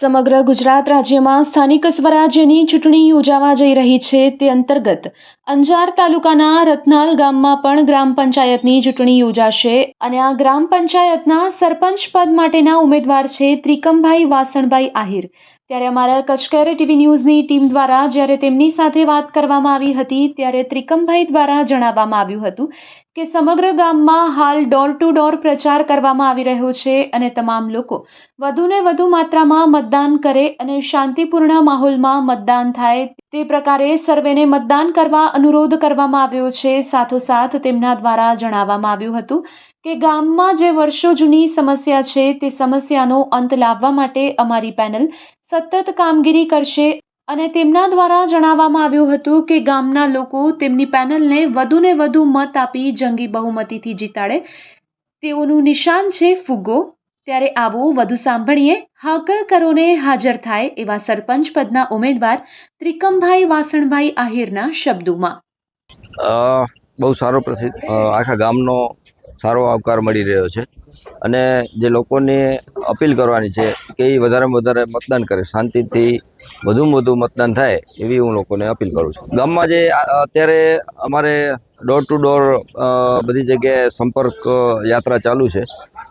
સમગ્ર ગુજરાત રાજ્યમાં સ્થાનિક સ્વરાજ્યની ચૂંટણી યોજાવા જઈ રહી છે. તે અંતર્ગત અંજાર તાલુકાના રત્નાલ ગામમાં પણ ગ્રામ પંચાયતની ચૂંટણી યોજાશે અને આ ગ્રામ પંચાયતના સરપંચ પદ માટેના ઉમેદવાર છે ત્રિકમભાઈ વાસણભાઈ આહિર. ત્યારે અમારા કચકેર ટીવી ન્યૂઝની ટીમ દ્વારા જ્યારે તેમની સાથે વાત કરવામાં આવી હતી, ત્યારે ત્રિકમભાઈ દ્વારા જણાવવામાં આવ્યું હતું કે સમગ્ર ગામમાં હાલ ડોર ટુ ડોર પ્રચાર કરવામાં આવી રહ્યો છે અને તમામ લોકો વધુને વધુ માત્રામાં મતદાન કરે અને શાંતિપૂર્ણ માહોલમાં મતદાન થાય તે પ્રકારે સર્વેને મતદાન કરવા અનુરોધ કરવામાં આવ્યો છે. સાથોસાથ તેમના દ્વારા જણાવવામાં આવ્યું હતું કે ગામમાં જે વર્ષો જૂની સમસ્યા છે, તે સમસ્યાનો અંત લાવવા માટે અમારી પેનલ સતત કામગીરી કરશે અને તેમના દ્વારા જણાવવામાં આવ્યું હતું કે ગામના લોકો તેમની પેનલને વધુને વધુ મત આપી જંગી બહુમતીથી જીતાડે. તેઓનું નિશાન છે ફુગ્ગો. ત્યારે આવો વધુ સાંભળીએ. હાકલ કરોને હાજર થાય એવા સરપંચ પદના ઉમેદવાર ત્રિકમભાઈ વાસણભાઈ આહિરના શબ્દોમાં. બહુ સારો પ્રસિદ્ધ આખા ગામનો સારો આવકાર મળી રહ્યો છે. અને જે લોકોને અપીલ કરવાની છે કે એ વધારેમાં વધારે મતદાન કરે, શાંતિથી વધુમાં વધુ મતદાન થાય એવી હું લોકોને અપીલ કરું છું. ગામમાં જે અત્યારે અમારે ડોર ટુ ડોર બધી જગ્યાએ સંપર્ક યાત્રા ચાલુ છે.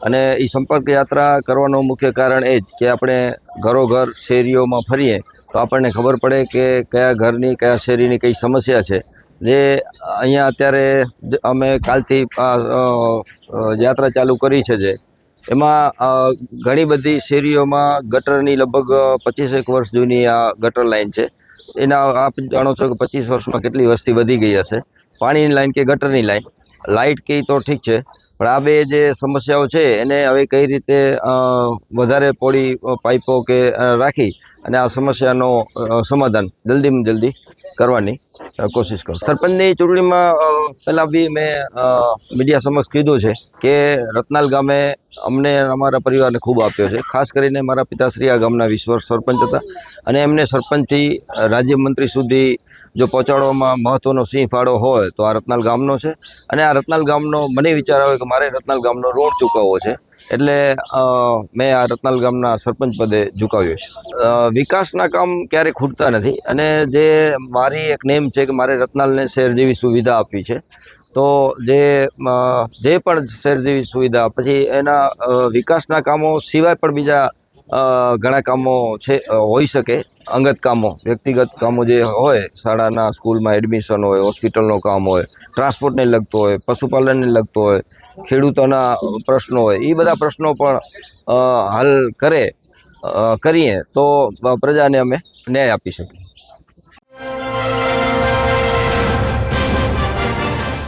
અને એ સંપર્ક યાત્રા કરવાનું મુખ્ય કારણ એ જ કે આપણે ઘરોઘર શેરીઓમાં ફરીએ તો આપણને ખબર પડે કે કયા ઘરની, કયા શેરીની કઈ સમસ્યા છે. જે અહીંયા અત્યારે અમે કાલથી યાત્રા ચાલુ કરી છે જે. એમાં ઘણી બધી શેરીઓમાં ગટરની લગભગ પચીસેક વર્ષ જૂની આ ગટર લાઈન છે. એના, આપ જાણો છો કે પચીસ વર્ષમાં કેટલી વસ્તી વધી ગઈ હશે. પાણીની લાઇન કે ગટરની લાઇન લાઇટ કે તો ઠીક છે, પણ આ બે જે સમસ્યાઓ છે, એને હવે કઈ રીતે વધારે પોળી પાઇપો કે રાખી અને આ સમસ્યાનો સમાધાન જલ્દીમાં જલ્દી કરવાની. કોશિશ કરું. સરપંચની ચૂંટણીમાં પહેલાં બી મેં મીડિયા સમક્ષ કીધું છે કે રત્નાલ ગામે અમને અમારા પરિવારને ખૂબ આપ્યો છે. ખાસ કરીને મારા પિતાશ્રી આ ગામના વીસ સરપંચ હતા અને એમને સરપંચથી રાજ્યમંત્રી સુધી જો પહોંચાડવામાં મહત્ત્વનો સિંહ ફાળો હોય તો આ રત્નાલ ગામનો છે. અને આ રત્નાલ ગામનો, મને વિચાર આવે કે મારે રત્નાલ ગામનો ઋણ ચૂકવવો છે. એટલે મેં આ રત્નાલ ગામના સરપંચ પદે ઝુકાવ્યું છે. વિકાસના કામ ક્યારેય ખૂટતા નથી અને જે મારી એક નેમ છે કે મારે રત્નાલને શહેર જેવી સુવિધા આપવી છે, તો જે જે પણ શહેર જેવી સુવિધા, પછી એના વિકાસના કામો સિવાય પણ બીજા ઘણા કામો છે હોઈ શકે. અંગત કામો, વ્યક્તિગત કામો જે હોય, શાળાના સ્કૂલમાં એડમિશન હોય હોસ્પિટલનું કામ હોય ટ્રાન્સપોર્ટને લગતો હોય, પશુપાલનને લગતો હોય, ખેડૂતોના પ્રશ્નો હોય એ બધા પ્રશ્નો પણ હલ કરે કરીએ તો પ્રજાને અમે ન્યાય આપી શકીએ.